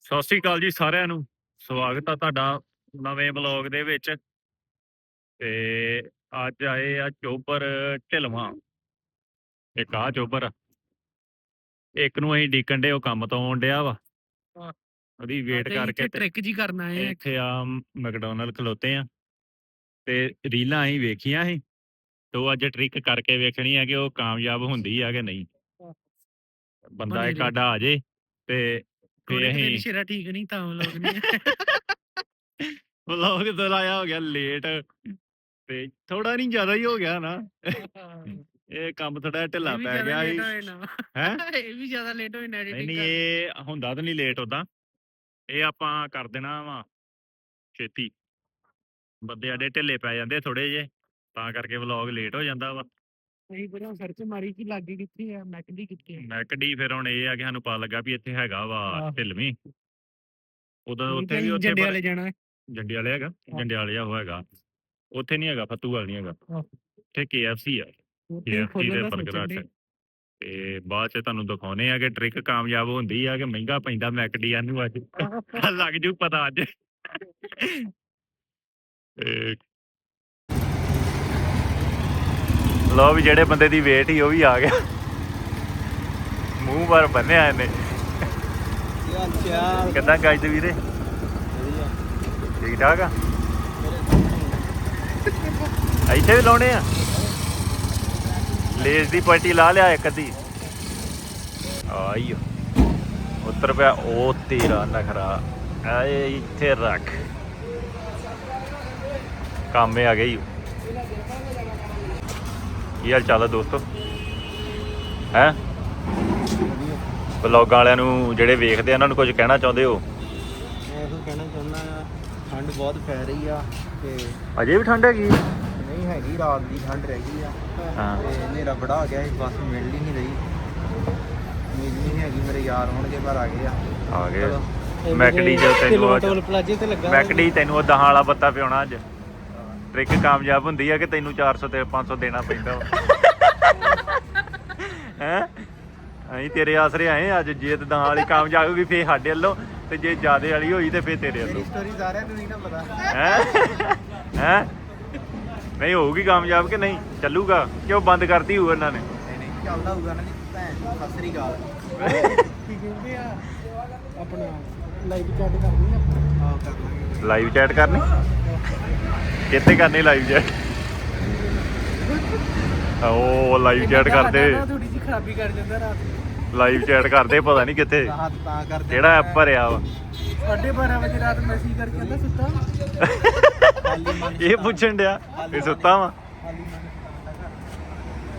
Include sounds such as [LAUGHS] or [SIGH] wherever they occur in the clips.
ਸਤਿ ਸ੍ਰੀ ਅਕਾਲ ਜੀ ਸਾਰਿਆਂ ਨੂੰ। ਸਵਾਗਤ ਆ ਤੁਹਾਡਾ ਨਵੇਂ ਬਲੌਗ ਦੇ ਵਿੱਚ। ਤੇ ਅੱਜ ਆਏ ਆ ਚੋਬਰ ਢਿਲਵਾਂ। ਇੱਕ ਆ। ਚੋਬਰ। ਇੱਕ ਨੂੰ ਅਸੀਂ ਡੀਕਣ ਦੇ ਉਹ ਕੰਮ ਤੋਂ ਆਉਣ ਡਿਆ ਵਾ। ਹਾਂ। ਉਹਦੀ ਵੇਟ ਕਰਕੇ ਟ੍ਰਿਕ ਜੀ ਕਰਨਾ ਹੈ। ਇੱਥੇ ਆ ਮੈਕਡੋਨਲਡ ਖਲੋਤੇ ਆ। ਤੇ ਰੀਲਾਂ ਅਸੀਂ ਵੇਖੀਆਂ ਸੀ। ਤੇ ਅੱਜ ਟ੍ਰਿਕ ਕਰਕੇ ਵੇਖਣੀ ਆ ਕਿ ਉਹ ਕਾਮਯਾਬ ਹੁੰਦੀ ਆ ਕਿ ਨਹੀਂ। ਬੰਦਾ ਇੱਕ। ਆਡਾ ਆ ਜੇ ਤੇ ਥੋੜੇ ਅਸੀਂ- ਸ਼ੇਰਾ ਠੀਕ ਨਹੀਂ ਤਾਂ ਲੋਕ ਨਹੀਂ ਵਲੌਗ ਤੋਂ ਲਾਇਆ ਹੋ ਗਿਆ ਲੇਟ ਤੇ ਥੋੜਾ ਨਹੀਂ ਜ਼ਿਆਦਾ ਹੀ ਹੋ ਗਿਆ ਨਾ। ਇਹ ਕੰਮ ਥੋੜਾ ਢਿੱਲਾ ਪੈ ਗਿਆ ਸੀ। ਹੈ? ਇਹ ਵੀ ਜ਼ਿਆਦਾ ਲੇਟ ਹੋਏ ਨਾ ਨਹੀਂ ਐਡੀਟਿੰਗ ਨਹੀਂ ਇਹ ਹੁੰਦਾ ਤਾਂ ਨਹੀਂ ਲੇਟ ਉਦਾਂ ਇਹ ਆਪਾਂ ਕਰ ਦੇਣਾ ਵਾ ਛੇਤੀ। ਬੰਦੇ ਆਡੇ ਢਿੱਲੇ ਪੈ ਜਾਂਦੇ ਥੋੜੇ ਜੇ ਤਾਂ ਕਰਕੇ ਵਲੌਗ ਲੇਟ ਹੋ ਜਾਂਦਾ ਵਾ। ਨਹੀਂ ਬੜਾ ਸਰਚ ਮਾਰੀ ਕਿ ਲੱਗੇ ਕਿੱਥੇ ਆ? ਮੈਕਡੀ ਕਿੱਥੇ ਆ? ਮੈਕਡੀ ਫਿਰ ਹੁਣ ਇਹ ਆ ਕਿ ਸਾਨੂੰ ਪਤਾ ਲੱਗਾ ਵੀ ਇੱਥੇ ਹੈਗਾ ਵਾ ਆਹ। ਢਿਲਵੀਂ ਉਦੋਂ ਉੱਥੇ ਵੀ ਉੱਥੇ ਜੰਡੇ ਵਾਲੇ ਜਾਣਾ ਹੈ। ਜੰਡੇ ਵਾਲੇ ਹੈਗਾ ਜੰਡੇ ਵਾਲੇ ਆ ਉਹ ਹੈਗਾ। ਉੱਥੇ ਨਹੀਂ ਹੈਗਾ ਫੱਤੂਵਾਲ ਨਹੀਂ ਹੈਗਾ। ਆਹ। ਉੱਥੇ KFC ਆ। ਉੱਥੇ KFC ਖੋਲ੍ਹਣ ਦੇ ਦਾ 버ਗਰਾਂ ਸੋਚਣ ਚ। ਤੇ ਬਾਅਦ ਚ ਤੁਹਾਨੂੰ ਦਿਖਾਉਨੇ ਆ ਕਿ ਟ੍ਰਿਕ ਕਾਮਯਾਬ ਹੁੰਦੀ ਆ ਕਿ ਮਹਿੰਗਾ ਪੈਂਦਾ ਮੈਕਡੀਆਂ ਨੂੰ ਅੱਜ। ਲੱਗ ਜੂ ਪਤਾ ਅੱਜ। [LAUGHS] ਤੇ ਲੋ ਵੀ ਜਿਹੜੇ ਬੰਦੇ ਦੀ ਵੇਟ ਹੀ ਉਹ ਵੀ ਆ ਗਿਆ। ਮੂੰਹ ਪਰ ਬੰਨਿਆ ਇਹਨੇ। ਕਿੱਦਾਂ ਗੱਜ ਵੀਰੇ? ਠੀਕ ਠਾਕ ਆ? ਇੱਥੇ ਵੀ ਲਾਉਣੇ ਆ? ਲੇਜ਼ ਦੀ ਪੱਟੀ ਲਾ ਲਿਆ ਇੱਕ ਅੱਧੀ। ਆਈਓ। ਉੱਤਰ ਪਿਆ, ਉਹ ਤੇਰਾ ਨਖਰਾ। ਆਏ ਇੱਥੇ ਰੱਖ। ਕਾਮੇ ਆ ਗਈ ਕੀ ਹਾਲ ਚਾਲ ਆ ਦੋਸਤੋ? ਹੈ? ਬਲੌਗਾਂ ਵਾਲਿਆਂ ਨੂੰ ਜਿਹੜੇ ਵੇਖਦੇ ਆ ਉਹਨਾਂ ਨੂੰ ਕੁਝ ਕਹਿਣਾ ਚਾਹੁੰਦੇ ਹੋ? ਮੈਂ ਇਹ ਕਹਿਣਾ ਚਾਹੁੰਦਾ ਆ ਠੰਡ ਬਹੁਤ ਪੈ ਰਹੀ ਆ ਤੇ ਅਜੇ ਵੀ ਠੰਡ ਹੈਗੀ? ਨਹੀਂ ਹੈਗੀ ਰਾਤ ਦੀ ਠੰਡ ਰਹਿ ਗਈ ਆ। ਹਾਂ। ਤੇ ਹਨੇਰਾ ਬੜਾ ਆ ਗਿਆ ਸੀ ਬੱਸ ਮਿਲ ਹੀ ਨਹੀਂ ਰਹੀ। ਉਮੀਦ ਨਹੀਂ ਹੈਗੀ ਮੇਰੇ ਯਾਰ ਹੋਣਗੇ ਪਰ ਆ ਗਏ ਆ। ਆ ਗਏ। ਮੈਕਡੀ ਜੋ ਤੈਨੂੰ ਅੱਜ ਟੋਲ ਪਲਾਜੇ ਤੇ ਲੱਗਾ ਮੈਕਡੀ ਤੈਨੂੰ ਉਹ ਦਹਾਂ ਵਾਲਾ ਬੱਤਾ ਪਿਉਣਾ ਅੱਜ। ਟ੍ਰਿਕ ਕਾਮਯਾਬ ਹੁੰਦੀ ਆ ਕਿ ਤੈਨੂੰ 400 ਤੇ 500 ਦੇਣਾ ਪੈਂਦਾ [LAUGHS] ਹੈ? ਅਸੀਂ ਤੇਰੇ ਆਸਰੇ ਆਏ ਅੱਜ ਜੇ ਤੇ ਵਾਲੀ ਕਾਮਯਾਬ ਹੋ ਗਈ ਫੇਰ ਸਾਡੇ ਵੱਲੋਂ ਤੇ ਜੇ ਜਿਆਦੇ ਵਾਲੀ ਹੋਈ ਤੇ ਫੇਰ ਤੇਰੇ ਮੇਰੀ ਵੱਲੋਂ। ਸਟੋਰੀ ਸਾਰਿਆਂ ਨੂੰ ਨਹੀਂ ਨਾ ਪਤਾ। ਹੈ? ਹੈ? ਨਹੀਂ ਹੋਊਗੀ ਕਾਮਯਾਬ ਕਿ ਨਹੀਂ? ਚੱਲੂਗਾ। ਕਿ ਉਹ ਬੰਦ ਕਰਤੀ ਹੋਊ ਉਹਨਾਂ ਨੇ? ਨਹੀਂ ਨਹੀਂ ਚੱਲਦਾ ਹੋਊਗਾ ਨਾ ਜੀ ਭੈਣ ਚੋਦ, ਸਤਿ ਸ੍ਰੀ ਅਕਾਲ। ਕੀ ਕਹਿੰਦੇ ਆ? ਆਪਣਾ ਲਾਈਵ ਚੈਟ ਕਰਨੀ ਆਪਾਂ? ਆਹ ਕਰ ਲਾਂਗੇ। ਲਾਈਵ ਚੈਟ ਕਰਨੀ? ਕਿੱਥੇ ਕਰਨੀ ਲਾਈਵ ਚੈਟ ਉਹ ਲਾਈਵ ਚੈਟ ਕਰਦੇ। ਥੋੜੀ ਜਿਹੀ ਖਰਾਬੀ ਕਰ ਜਾਂਦਾ ਰਾਤ ਲਾਈਵ ਚੈਟ ਕਰਦੇ ਪਤਾ ਨਹੀਂ ਕਿੱਥੇ। ਰਾਤ ਤਾਂ ਕਰਦੇ ਕਿਹੜਾ ਐਪ ਭਰਿਆ ਵਾ? 12:30 ਵਜੇ ਰਾਤ ਮੈਸੇਜ ਕਰਕੇ ਕਹਿੰਦਾ ਸੁੱਤਾ [LAUGHS] ਇਹ ਪੁੱਛਣ ਡਿਆ ਇਹ ਸੁੱਤਾ ਵਾ?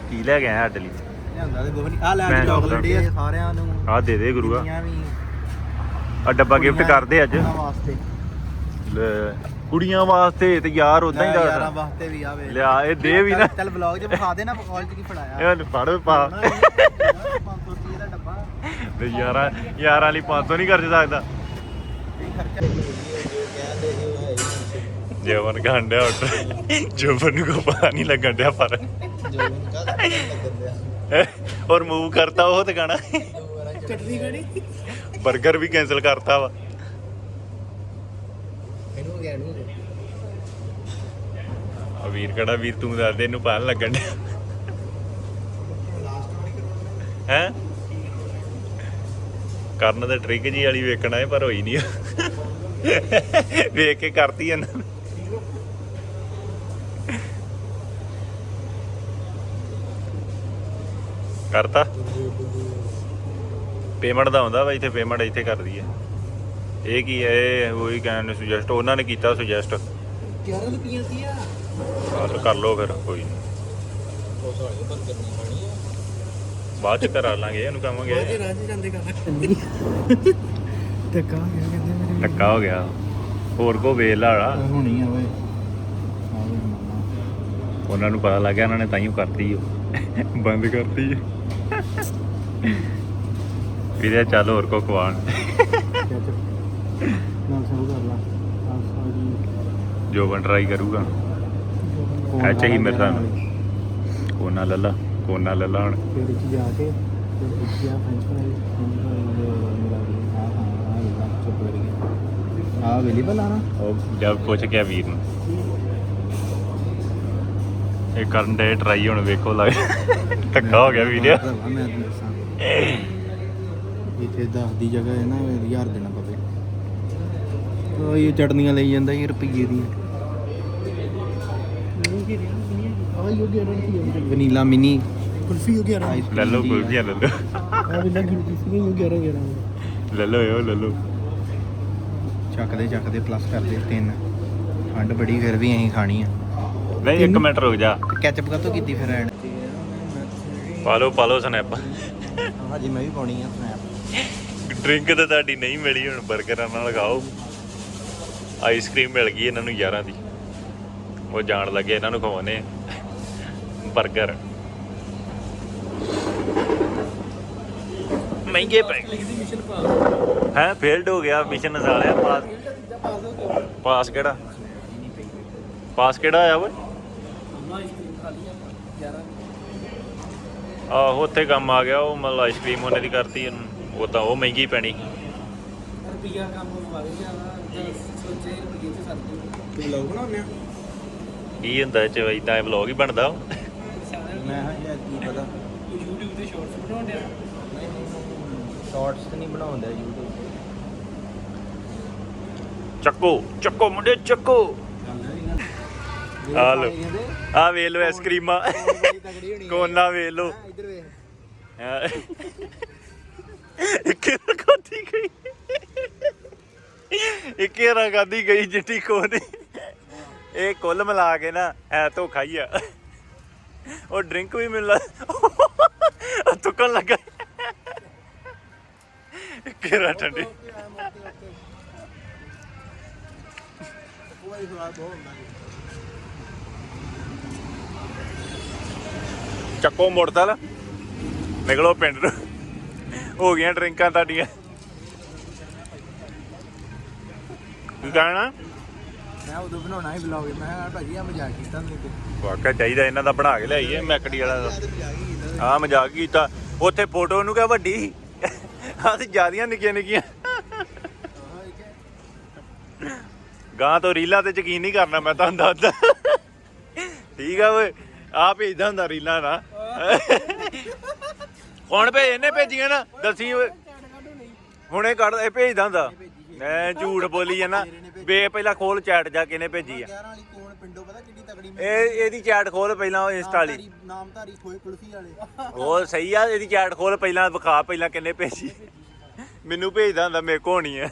ਕੀ ਲੈ ਗਿਆ ਸਾਡੇ ਲਈ? ਲਿਆਂਦਾ ਤੇ ਗੋਬਨੀ ਆ ਲੈ ਮੈਂ ਅੱਜ ਚਾਕਲੇਟ ਇਹ ਸਾਰਿਆਂ ਨੂੰ। ਆ ਦੇ ਦੇ ਗੁਰੂਆ। ਆ ਡੱਬਾ ਗਿਫਟ ਕਰਦੇ ਅੱਜ। ਉਹਨਾਂ ਵਾਸਤੇ। ਲੈ, ਕੁੜੀਆਂ ਵਾਸਤੇ ਤੇ ਯਾਰ ਉਦਾਂ ਹੀ ਲੈ ਯਾਰਾਂ ਦੱਸਦਾ ਵਾਸਤੇ ਵੀ ਆਵੇ ਲਿਆ ਇਹ ਦੇ ਵੀ ਨਾ। ਚੱਲ ਵਲੌਗ 'ਚ ਵਿਖਾ ਦੇ ਨਾ ਕਾਲ 'ਚ ਕੀ ਫੜਾਇਆ ਇਹ ਫੜ ਪਾ। 500 ਰੁਪਏ ਦਾ ਡੱਬਾ। ਤੇ ਯਾਰਾਂ ਯਾਰਾਂ ਲਈ 500 ਨਹੀਂ ਖਰਚ ਸਕਦਾ। ਜਵਨ ਗਾਂਡਿਆ ਉੱਟ ਜਵਨ ਨੂੰ ਕੋ ਨਹੀਂ ਲੱਗਣ ਡਿਆ ਪਰ। ਔਰ ਮੂਵ ਕਰਤਾ ਉਹ ਤੇ ਗਾਣਾ। ਚਟਨੀ ਗਣੀ 버ਗਰ ਵੀ ਕੈਨਸਲ ਕਰਤਾ ਵਾ। ਇਹਨੂੰ ਗਿਆ ਨੂੰ ਆ ਵੀਰ ਕਿਹੜਾ ਵੀਰ ਤੂੰ ਦੱਸ ਦੇ ਇਹਨੂੰ ਪਾਣ ਲੱਗਣ ਡਿਆ। ਹੈ? ਕਰਨ ਦਾ ਟ੍ਰਿਕ ਜੀ ਵਾਲੀ ਵੇਖਣਾ ਹੈ ਪਰ ਹੋਈ ਨਹੀਂ ਵੇਖ ਕੇ ਕਰਤੀ ਇਹਨਾਂ ਨੇ। ਕਰਤਾ। ਪੇਮੈਂਟ ਦਾ ਹੁੰਦਾ ਵਾ ਇੱਥੇ ਪੇਮੈਂਟ ਇੱਥੇ ਕਰਦੀ ਹੈ। ਇਹ ਕੀ ਹੈ? ਇਹ ਉਹੀ ਕਹਿਣ ਨੂੰ ਸੁਜੈਸਟ ਉਹਨਾਂ ਨੇ ਕੀਤਾ ਸੁਜੈਸਟ 11 ਰੁਪਈਆ ਸੀ ਆ? ਕਰ ਲਓ ਫਿਰ ਕੋਈ ਨਹੀਂ ਬਾਅਦ ਚ ਕਰਾ ਲਾਂਗੇ ਇਹਨੂੰ ਕਹਾਂਗੇ ਰਾਜ ਜਾਂਦੇ ਕਰ ਟੱਕਾ ਗਿਆ ਕਹਿੰਦੇ ਮੇਰੇ। ਟੱਕਾ ਹੋ ਗਿਆ। ਹੋਰ ਕੋ ਵੇਲ ਲਾੜਾ ਹੋਣੀ ਆ ਓਏ। ਉਹਨਾਂ ਨੂੰ ਪਤਾ ਲੱਗ ਗਿਆ ਉਹਨਾਂ ਨੇ ਤਾਈਓ ਕਰਤੀ ਉਹ ਬੰਦ ਕਰਤੀ। ਵੀਰੇ ਚੱਲ ਹੋਰ ਕੋ ਖਵਾਣ ਨਾਲ ਸ਼ੁਰੂ ਕਰ ਲਾ ਆ ਜੋ ਬਣ ਟਰਾਈ ਕਰੂਗਾ। ਐ ਚਾਹੀ ਮੇਰੇ ਨਾਲ। ਕੋਨਾ ਲੱਲਾ ਕੋਨਾ ਲੱਲਾ ਹੁਣ। ਫਿਰ ਇੱਥੇ ਜਾ ਕੇ ਫਿਰ ਇੱਥੇ ਆ ਫ੍ਰੈਂਚ ਫਰਾਈਜ਼ ਮੇਰਾ ਵੀ ਆ ਹਾਂ ਆ ਇਹਦਾ ਚੁੱਪ ਅਵੇਲੇਬਲ ਆ ਨਾ। ਉਹ ਜਦ ਪੁੱਛ ਗਿਆ ਵੀਰ ਨੂੰ। ਇਹ ਕਰਨ ਦੇ ਟਰਾਈ ਹੁਣ ਵੇਖੋ ਲੱਗ [LAUGHS] ਧੱਕਾ ਹੋ ਗਿਆ ਵੀਰ ਇੱਥੇ 10 ਦੀ ਜਗ੍ਹਾ ਹੈ ਨਾ 1000 ਦੇਣਾ ਪਵੇ। ਉਹ ਇਹ ਚਟਨੀਆਂ ਲਈ ਜਾਂਦਾ ਇਹ ਰੁਪਈਏ ਦੀਆਂ। ਆ ਯੋ 11 ਰੁਪਏ ਦੀ ਵਨੀਲਾ ਮਿਨੀ। ਕੁਲਫੀ ਯੋ 11 ਆਈਸ ਲੈ ਲਓ ਕੁਲਫੀਆਂ ਲੈ ਲਓ। ਆ ਵੀ ਨਾ ਗਿਣਤੀ ਸੀ ਯੋ 11 11 ਲੈ ਲਓ ਇਹ ਲੈ ਲਓ। ਚੱਕਦੇ ਚੱਕਦੇ ਪਲੱਸ ਕਰਦੇ ਤਿੰਨ। ਠੰਡ ਬੜੀ ਫਿਰ ਵੀ ਅਸੀਂ ਖਾਣੀ ਆ। ਨਹੀਂ ਇੱਕ ਮਿੰਟ ਰੁਕ ਜਾ। ਕੈਚਅਪ ਕਾਤੋਂ ਕੀਤੀ ਫਿਰ ਐਡ ਪਾ ਲਓ ਪਾ ਲਓ ਸਨੈਪ ਹਾਂਜੀ ਮੈਂ ਵੀ ਪਾਉਣੀ ਆ ਸਨੈਪ ਡਰਿੰਕ ਤਾਂ ਤੁਹਾਡੀ ਨਹੀਂ ਮਿਲੀ ਹੁਣ 버ਗਰਾਂ ਨਾਲ ਖਾਓ। ਆਈਸਕ੍ਰੀਮ ਮਿਲ ਗਈ ਇਹਨਾਂ ਨੂੰ ਯਾਰਾਂ ਦੀ। ਉਹ ਜਾਣ ਲੱਗੇ ਇਹਨਾਂ ਨੂੰ ਖਵਾਉਣੇ 버ਗਰ ਮਹਿੰਗੇ ਪੈ ਗਏ। ਹੈ ਫੇਲਡ ਹੋ ਗਿਆ ਮਿਸ਼ਨ ਸਾਲਿਆ। ਪਾਸ ਪਾਸ ਕਿਹੜਾ? ਪਾਸ ਕਿਹੜਾ ਆਇਆ ਓਏ? ਆਹੋ ਉੱਥੇ ਕੰਮ ਆ ਗਿਆ ਉਹ ਮਤਲਬ ਆਈਸਕ੍ਰੀਮ ਉਹਨੇ ਦੀ ਕਰਤੀ। ਉਹ ਤਾਂ ਉਹ ਮਹਿੰਗੀ ਪੈਣੀ। ਰੁਪਿਆ ਕੰਮ ਗਿਆ ਨਾ ਸੋਚੇ ਰੁਪਏ ਤੇ ਸਰਦੀ ਤੂੰ ਲੋਗ ਬਣਾਉਂਦੇ ਆ। ਕੀ ਹੁੰਦਾ ਚ ਇਦਾਂ ਵਲੌਗ ਹੀ ਬਣਦਾ। ਮੈਂ ਹਾਂ ਯਾਰ ਕੀ ਪਤਾ? YouTube ਤੇ ਸ਼ਾਰਟਸ ਬਣਾਉਂਦੇ ਆ? ਸ਼ਾਰਟਸ ਤੇ ਨਹੀਂ ਬਣਾਉਂਦਾ YouTube ਚੱਕੋ ਚੱਕੋ ਮੁੰਡੇ ਚੱਕੋ। ਆ ਲੋ ਆ ਵੇਖ ਲੋ ਆਈਸਕ੍ਰੀਮਾਂ ਕੋਨਾ ਵੇਖ ਲੋ ਇੱਧਰ ਵੇਖ ਇੱਕ ਰਗਾਦੀ ਗਈ। ਇੱਕ ਰਗਾਦੀ ਗਈ ਜਿੱਟੀ ਕੋਨੀ। ਇਹ ਕੁੱਲ ਮਿਲਾ ਕੇ ਨਾ ਹੈ ਧੋਖਾ ਹੀ ਆ। ਉਹ ਡਰਿੰਕ ਵੀ ਮਿਲਦਾ ਤੁਕਣ ਲੱਗਾ। ਕਿਹੜਾ ਠੰਡੀ। ਕੋਈ ਸਵਾਦ ਬਹੁਤ ਹੁੰਦਾ ਚੱਕੋ ਮੋੜਤਲ ਨਿਕਲੋ ਪਿੰਡ ਨੂੰ। ਹੋ ਗਈਆਂ ਡਰਿੰਕਾਂ ਤੁਹਾਡੀਆਂ। ਕੀ ਕਹਿਣਾ ਮੈਂ ਉਦੋਂ ਬਣਾਉਣਾ ਸੀ ਵਲੌਗ ਮੈਂ ਕਿਹਾ ਭਾਜੀ ਆ ਮਜ਼ਾਕ ਕੀਤਾ ਨਹੀਂ ਤੇ। ਵਾਕਿਆ ਚਾਹੀਦਾ ਇਹਨਾਂ ਦਾ ਬਣਾ ਕੇ ਲਿਆਈਏ, ਮੈਕੜੀ ਵਾਲਾ ਦਾ। ਹਾਂ ਮਜ਼ਾਕ ਕੀਤਾ। ਉੱਥੇ ਫੋਟੋ ਨੂੰ ਕਿਹਾ ਵੱਡੀ। ਆਹ ਤੇ ਜਿਆਦੀਆਂ ਨਿੱਕੀਆਂ ਨਿੱਕੀਆਂ। ਗਾਂ ਤੋਂ ਰੀਲਾਂ ਤੇ ਯਕੀਨ ਨਹੀਂ ਕਰਨਾ ਮੈਂ ਤੁਹਾਨੂੰ ਦੱਸਦਾ। ਠੀਕ ਆ ਓਏ ਆ ਭੇਜਦਾ ਹੁੰਦਾ ਰੀਲਾਂ ਨਾ ਹੁਣ ਭੇਜ, ਇਹਨੇ ਭੇਜੀਆਂ ਨਾ, ਦੱਸੀ ਓਏ। ਹੁਣੇ ਕੱਢ, ਇਹ ਭੇਜਦਾ ਹੁੰਦਾ। ਮੈਂ ਝੂਠ ਬੋਲੀ ਜਾਣਾ ਵੇ ਪਹਿਲਾਂ ਖੋਲ ਚੈਟ ਜਾ ਕੇ ਇਹਨੇ ਭੇਜੀ ਆ। 11 ਵਾਲੀ ਕੋਣ ਪਿੰਡੋਂ ਪਤਾ ਕਿੰਨੀ ਤਗੜੀ ਇਹ ਇਹਦੀ ਚੈਟ ਖੋਲ ਪਹਿਲਾਂ ਇੰਸਟਾ ਵਾਲੀ। ਨਾਮਧਾਰੀ- ਖੋਏ ਕੁਲਫੀ ਵਾਲੇ। ਉਹ ਸਹੀ ਆ ਇਹਦੀ ਚੈਟ ਖੋਲ ਪਹਿਲਾਂ ਵਿਖਾ ਪਹਿਲਾਂ ਕਿੰਨੇ ਭੇਜੀ? ਮੈਨੂੰ ਭੇਜਦਾ ਹੁੰਦਾ ਮੇਰੇ ਕੋਲ ਨਹੀਂ ਹੈ।